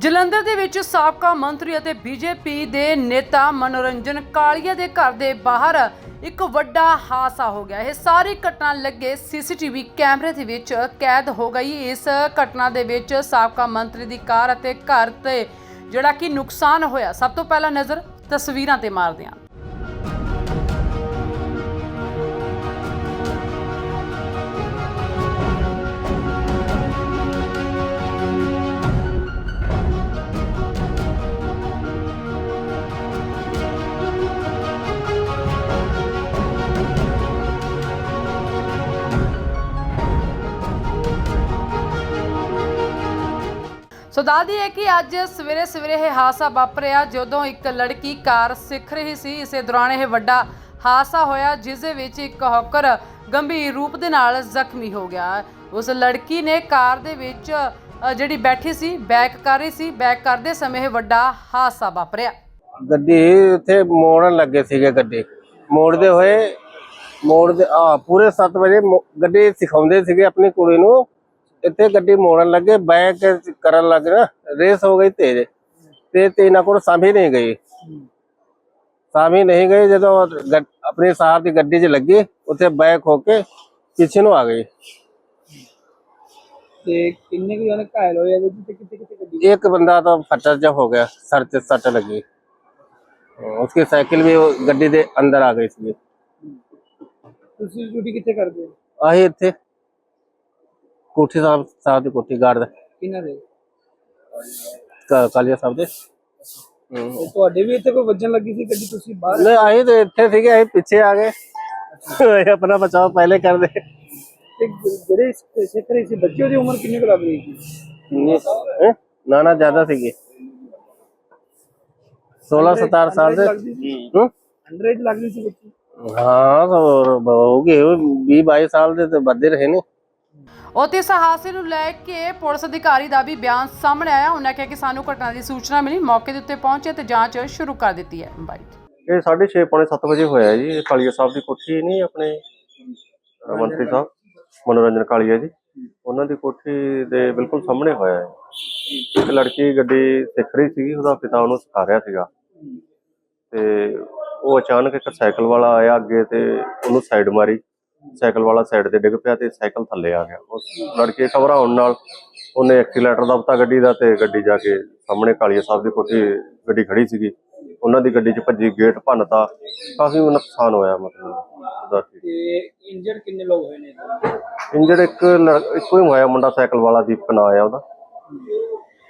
ਜਲੰਧਰ ਦੇ ਵਿੱਚ ਸਾਬਕਾ ਮੰਤਰੀ ਅਤੇ ਬੀਜੇਪੀ ਦੇ ਨੇਤਾ ਮਨੋਰੰਜਨ ਕਾਲੀਆ ਦੇ ਘਰ ਦੇ ਬਾਹਰ ਇੱਕ ਵੱਡਾ ਹਾਦਸਾ ਹੋ ਗਿਆ। ਇਹ ਸਾਰੀ ਘਟਨਾ ਲੱਗੇ ਸੀਸੀਟੀਵੀ ਕੈਮਰੇ ਦੇ ਵਿੱਚ ਕੈਦ ਹੋ ਗਈ। ਇਸ ਘਟਨਾ ਦੇ ਵਿੱਚ ਸਾਬਕਾ ਮੰਤਰੀ ਦੀ ਕਾਰ ਅਤੇ ਘਰ ਤੇ ਜਿਹੜਾ ਕਿ ਨੁਕਸਾਨ ਹੋਇਆ। ਸਭ ਤੋਂ ਪਹਿਲਾਂ ਨਜ਼ਰ ਤਸਵੀਰਾਂ ਤੇ ਮਾਰਦੇ ਹਾਂ। ਸੋ ਦੱਸਦੀ ਹੈ ਕਿ ਅੱਜ ਸਵੇਰੇ ਸਵੇਰੇ ਇਹ ਹਾਦਸਾ ਵਾਪਰਿਆ, ਜਦੋਂ ਇੱਕ ਲੜਕੀ ਕਾਰ ਸਿੱਖ ਰਹੀ ਸੀ। ਇਸੇ ਦੌਰਾਨ ਇਹ ਵੱਡਾ ਹਾਦਸਾ ਹੋਇਆ, ਜਿਸ ਦੇ ਵਿੱਚ ਇੱਕ ਹੌਕਰ ਗੰਭੀਰ ਰੂਪ ਦੇ ਨਾਲ ਜ਼ਖਮੀ ਹੋ ਗਿਆ। ਉਸ ਲੜਕੀ ਨੇ ਕਾਰ ਦੇ ਵਿੱਚ ਜਿਹੜੀ ਬੈਠੀ ਸੀ, ਬੈਕ ਕਰ ਰਹੀ ਸੀ। ਬੈਕ ਕਰਦੇ ਸਮੇਂ ਇਹ ਵੱਡਾ ਹਾਦਸਾ ਵਾਪਰਿਆ। ਗੱਡੀ ਉੱਥੇ ਮੋੜਨ ਲੱਗੇ ਸੀਗੇ ਗੱਡੀ। ਮੋੜਦੇ ਹੋਏ, ਮੋੜਦੇ, ਆ, ਪੂਰੇ 7 ਵਜੇ ਗੱਡੀ ਸਿਖਾਉਂਦੇ ਸੀਗੇ ਆਪਣੀ ਕੁੜੀ ਨੂੰ। ਇੱਥੇ ਗੱਡੀ ਮੋੜਨ ਲੱਗੇ ਬੈਕ ਕਰਨ ਲੱਗੇ ਨਾ ਰੇਸ ਹੋ ਗਈ ਤੇਜ਼। ਤੇ ਤੇ ਇਹਨਾਂ ਕੋਲ ਸਾਂਭੀ ਨਹੀਂ ਗਈ। ਸਾਂਭੀ ਨਹੀਂ ਗਈ ਜਦੋਂ ਆਪਣੇ ਸਾਹ ਦੀ ਗੱਡੀ 'ਚ ਲੱਗੀ ਉੱਥੇ ਬੈਕ ਹੋ ਕੇ ਪਿੱਛੇ ਨੂੰ ਆ ਗਈ। ਤੇ ਕਿੰਨੇ ਕੁ ਜਣੇ ਘਾਇਲ ਹੋਏ ਆ ਤੇ ਕਿੱਥੇ ਕਿੱਥੇ ਗੱਡੀ ਇੱਕ ਬੰਦਾ ਤਾਂ ਫੱਟੜ ਜਾ ਹੋ ਗਿਆ ਸਰ ਤੇ ਸੱਟ ਲੱਗੀ। ਉਸकी ਸਾਈਕਲ ਵੀ ਗੱਡੀ ਦੇ ਅੰਦਰ ਆ ਗਈ ਸੀ। ਤੁਸੀਂ ਡਿਊਟੀ ਕਿੱਥੇ ਕਰਦੇ ਹੋ? ਆਹੀ ਇੱਥੇ ਕੋਠੀ ਸਾਹਿਬ ਸਾਹਿਬ ਦੀ ਕੋਠੀ ਗਾਰਡ ਕਿੰਨਾ ਦੇ? ਕਾਲੀਆ ਸਾਹਿਬ ਦੇ। ਹਮ। ਤੇ ਤੁਹਾਡੇ ਵੀ ਇੱਥੇ ਕੋਈ ਵੱਜਣ ਲੱਗੀ ਸੀ ਗੱਡੀ ਤੁਸੀਂ ਬਾਹਰ? ਨਹੀਂ ਆਹੀ ਤੇ ਇੱਥੇ ਸੀਗੇ ਅਸੀਂ ਪਿੱਛੇ ਆ ਗਏ। ਇਹ ਆਪਣਾ ਬਚਾਓ ਪਹਿਲੇ ਕਰਦੇ। ਤੇ ਜਿਹੜੇ ਸ- ਸਿੱਖ ਰਹੇ ਸੀ ਬੱਚੇ ਦੀ ਉਮਰ ਕਿੰਨੀ ਕੁ ਲੱਗ ਰਹੀ ਸੀ? ਹੈਂ? ਨਾ ਨਾ ਜ਼ਿਆਦਾ ਸੀਗੇ। 16 17 ਸਾਲ ਦੇ। ਹਮ? ਅੰਡਰ ਏਜ ਲੱਗ ਰਹੀ ਸੀ ਬੱਚੀ? ਹਾਂ ਹੋਰ ਹੋ ਗਏ 20 22 ਸਾਲ ਦੇ ਤੇ ਵੱਧੇ ਰਹੇ ਨੇ। ਉੱਥੇ ਇਸ ਹਾਦਸੇ ਨੂੰ ਲੈ ਕੇ ਪੁਲਿਸ ਅਧਿਕਾਰੀ ਦਾ ਵੀ ਬਿਆਨ ਸਾਹਮਣੇ ਆਇਆ। ਉਹਨਾਂ ਕਿਹਾ ਕਿ ਸਾਨੂੰ ਘਟਨਾ ਦੀ ਸੂਚਨਾ ਮਿਲੀ, ਮੌਕੇ ਦੇ ਉੱਤੇ ਪਹੁੰਚੇ ਤੇ ਜਾਂਚ ਸ਼ੁਰੂ ਕਰ ਦਿੱਤੀ ਹੈ। ਬਾਈਟ ਇਹ 6:30 ਪੌਣੇ 7 ਵਜੇ ਹੋਇਆ ਜੀ। ਇਹ ਕਾਲੀਆ ਸਾਹਿਬ ਦੀ ਕੋਠੀ ਨਹੀਂ, ਆਪਣੇ, ਅਹ, ਮੰਤਰੀ ਸਾਹਿਬ, ਮਨੋਰੰਜਨ ਕਾਲੀਆ ਜੀ। ਉਹਨਾਂ ਦੀ ਕੋਠੀ ਦੇ ਬਿਲਕੁਲ ਸਾਹਮਣੇ ਹੋਇਆ ਹੈ। ਇੱਕ ਲੜਕੀ ਗੱਡੀ ਸਿੱਖ ਰਹੀ ਸੀਗੀ, ਉਹਦਾ ਪਿਤਾ ਉਹਨੂੰ ਸਿਖਾ ਰਿਹਾ ਸੀਗਾ। ਤੇ ਉਹ ਅਚਾਨਕ ਇੱਕ ਸਾਈਕਲ ਵਾਲਾ ਆਇਆ ਅੱਗੇ ਤੇ ਉਹਨੂੰ ਸਾਈਡ ਮਾਰੀ। ਸਾਈਕਲ ਵਾਲਾ ਸਾਈਡ ਤੇ ਡਿੱਗ ਪਿਆ ਤੇ ਸਾਈਕਲ ਥੱਲੇ ਆ ਗਿਆ। ਉਸ ਲੜਕੇ ਘਬਰਾਉਣ ਨਾਲ ਉਹਨੇ ਐਕਸੀਲੇਟਰ ਦਬਤਾ ਗੱਡੀ ਦਾ ਤੇ ਗੱਡੀ ਜਾ ਕੇ ਸਾਹਮਣੇ ਕਾਲੀਆ ਸਾਹਿਬ ਦੀ ਕੋਠੀ ਗੱਡੀ ਖੜੀ ਸੀਗੀ। ਉਹਨਾਂ ਦੀ ਗੱਡੀ 'ਚ ਭੱਜੀ ਗੇਟ ਭੰਨਤਾ ਕਾਫੀ ਨੁਕਸਾਨ ਹੋਇਆ ਮਤਲਬ ਉਹਦਾ ਤੇ ਇੰਜਰਡ ਕਿੰਨੇ ਲੋਕ ਹੋਏ ਨੇ? ਇੰਜਰਡ ਇੱਕ ਲੜ- ਇੱਕੋ ਹੀ ਹੋਇਆ ਮੁੰਡਾ ਸਾਈਕਲ ਵਾਲਾ ਦੀਪਕ ਨਾਂ ਆ ਉਹਦਾ।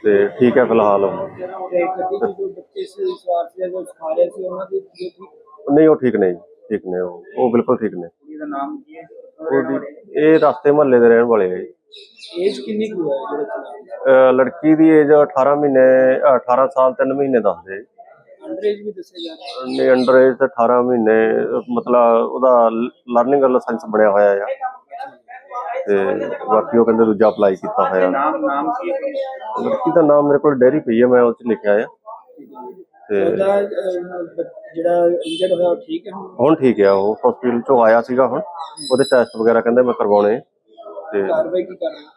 ਤੇ ਠੀਕ ਹੈ ਫਿਲਹਾਲ ਉਹ। ਤੇ ਗੱਡੀ 'ਚ ਜੋ ਬੱਚੇ ਸੀ ਸਵਾਰ ਸੀ ਜੋ ਸਿਖਾ ਰਹੇ ਸੀ ਉਹਨਾਂ ਦੀ ਕੀ ਨਹੀਂ ਉਹ ਠੀਕ ਨੇ ਜੀ, ਠੀਕ ਨੇ ਉਹ। ਉਹ ਬਿਲਕੁਲ ਠੀਕ ਨੇ। ਦਾ ਨਾਮ ਕੀ ਹੈ? ਉਹਦੀ ਇਹ ਰਸਤੇ ਮਹੱਲੇ ਦੇ ਰਹਿਣ ਵਾਲੇ ਜੀ। ਏਜ ਕਿੰਨੀ ਕੁ ਹੈ ਜਿਹੜੇ ਚਲਾ ਲੜਕੀ ਦੀ ਏਜ 18 ਮਹੀਨੇ ਅਹ 18 ਸਾਲ 3 ਮਹੀਨੇ ਦੱਸਦੇ। ਅੰਡਰ ਏਜ ਵੀ ਦੱਸਿਆ ਜਾ ਰਿਹਾ ਨਹੀਂ ਅੰਡਰ ਏਜ ਤੇ 18 ਮਹੀਨੇ ਮਤਲਬ ਉਹਦਾ ਲਰਨਿੰਗ ਲਾਇਸੈਂਸ ਬਣਿਆ ਹੋਇਆ ਆ। ਤੇ ਬਾਕੀ ਉਹ ਕਹਿੰਦੇ ਦੂਜਾ ਅਪਲਾਈ ਕੀਤਾ ਹੋਇਆ। ਨਾਮ ਨਾਮ ਕੀ ਹੈ? ਲੜਕੀ ਦਾ ਨਾਮ ਮੇਰੇ ਕੋਲ ਡੈਰੀ ਪਈ ਹੈ ਮੈਂ ਉਹ ਚ ਲਿਖਿਆ ਆ। ਉਹਦਾ ਅਹ, ਬ- ਜਿਹੜਾ ਇੰਜਰਡ ਹੋਇਆ ਉਹ ਠੀਕ ਹੈ ਹੁਣ? ਹੁਣ ਠੀਕ ਆ ਉਹ ਹਸਪੀਟਲ ਚੋਂ ਆਇਆ ਸੀਗਾ ਹੁਣ। ਉਹਦੇ ਟੈਸਟ ਵਗੈਰਾ ਕਹਿੰਦੇ ਮੈਂ ਕਰਵਾਉਣੇ। ਆ। ਤੇ ਕਾਰਵਾਈ ਕੀ ਕਰ ਰਹੇ ਹੋ?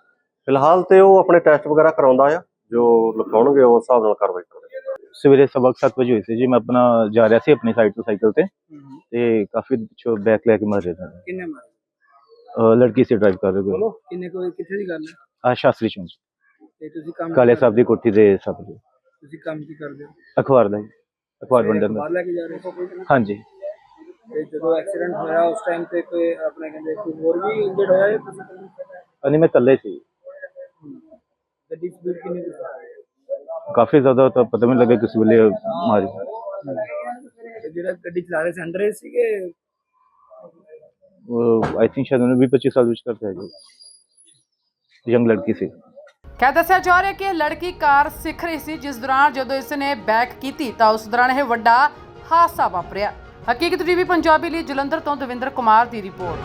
ਫਿਲਹਾਲ ਤੇ ਉਹ ਆਪਣੇ ਟੈਸਟ ਵਗੈਰਾ ਕਰਾਉਂਦਾ ਆ। ਜੋ ਲਿਖਾਉਣਗੇ ਉਸ ਹਿਸਾਬ ਨਾਲ ਕਾਰਵਾਈ ਕਰਾਂਗੇ। ਸਵੇਰੇ ਸਬਕ 7 ਵਜੇ ਹੋਈ ਸੀ ਜੀ। ਮੈਂ ਆਪਣਾ ਜਾ ਰਿਹਾ ਸੀ ਆਪਣੀ ਸਾਈਡ ਤੋਂ ਸਾਈਕਲ ਤੇ। ਤੇ ਕਾਫੀ ਪਿੱਛੋਂ ਬੈਕ ਲੈ ਕੇ ਮਰ ਰਿਹਾ ਸੀ। ਕਿੰਨੇ ਮਾਰੇ? ਅਹ ਲੜਕੀ ਸੀ ਡਰਾਈਵ ਕਰ ਰਹੀ ਕੋਈ ਕਿੰਨੇ ਕੋਈ ਕਿੱਥੇ ਦੀ ਗੱਲ ਹੈ? ਆ ਸ਼ਾਸਤਰੀ ਚੌਂਕ। ਤੇ ਤੁਸੀਂ ਕੰਮ ਕਾਲੇ ਸਾਹਿਬ ਦੀ ਕੋਠੀ ਦੇ ਸਭ ਦੇ ਤੁਸੀਂ ਕੰਮ ਕੀ ਕਰਦੇ ਹੋ? ਅਖਬਾਰ ਦਾ ਜੀ, ਅਖਬਾਰ ਵੰਡਣ ਦਾ। ਬਾਹਰ ਲੈ ਕੇ ਜਾ ਰਹੇ ਹੋ ਹਾਂਜੀ। ਤੇ ਜਦੋਂ ਐਕਸੀਡੈਂਟ ਹੋਇਆ ਉਸ ਟਾਈਮ ਤੇ ਕੋਈ ਆਪਣੇ ਕਹਿੰਦੇ ਕੋਈ ਹੋਰ ਵੀ ਇੰਜਰਡ ਹੋਇਆ ਜਾਂ ਤੁਸੀਂ ਇਕੱਲੇ ਸੀ? ਅਨੇ ਮੈਂ ਇਕੱਲੇ ਸੀ। ਗੱਡੀ ਸਪੀਡ ਕਿੰਨੀ ਕੁ ਸੀ? ਕਾਫੀ ਜ਼ਿਆਦਾ ਤਾਂ ਪਤਾ ਵੀ ਨਹੀਂ ਲੱਗਾ ਕਿਸ ਵੇਲੇ ਮਾਰੀ। ਤੇ ਜਿਹੜਾ ਗੱਡੀ ਚਲਾ ਰਹੇ ਸੀ ਅੰਡਰ ਏਜ ਸੀਗੇ ਆਈ ਥਿੰਕ ਸ਼ਾਇਦ ਉਹਨੇ 20 25 ਸਾਲ ਵਿੱਚ ਕਰਤਾ ਹੈ ਜੀ। ਯੰਗ ਲੜਕੀ ਸੀ। ਕਹਿ ਦੱਸਿਆ ਜਾ ਰਿਹਾ ਕਿ ਇਹ ਲੜਕੀ ਕਾਰ ਸਿੱਖ ਰਹੀ ਸੀ, ਜਿਸ ਦੌਰਾਨ ਜਦੋਂ ਇਸ ਨੇ ਬੈਕ ਕੀਤੀ ਤਾਂ ਉਸ ਦੌਰਾਨ ਇਹ ਵੱਡਾ ਹਾਦਸਾ ਵਾਪਰਿਆ। ਹਕੀਕਤ ਟੀਵੀ ਪੰਜਾਬੀ ਲਈ ਜਲੰਧਰ ਤੋਂ ਦਵਿੰਦਰ ਕੁਮਾਰ ਦੀ ਰਿਪੋਰਟ।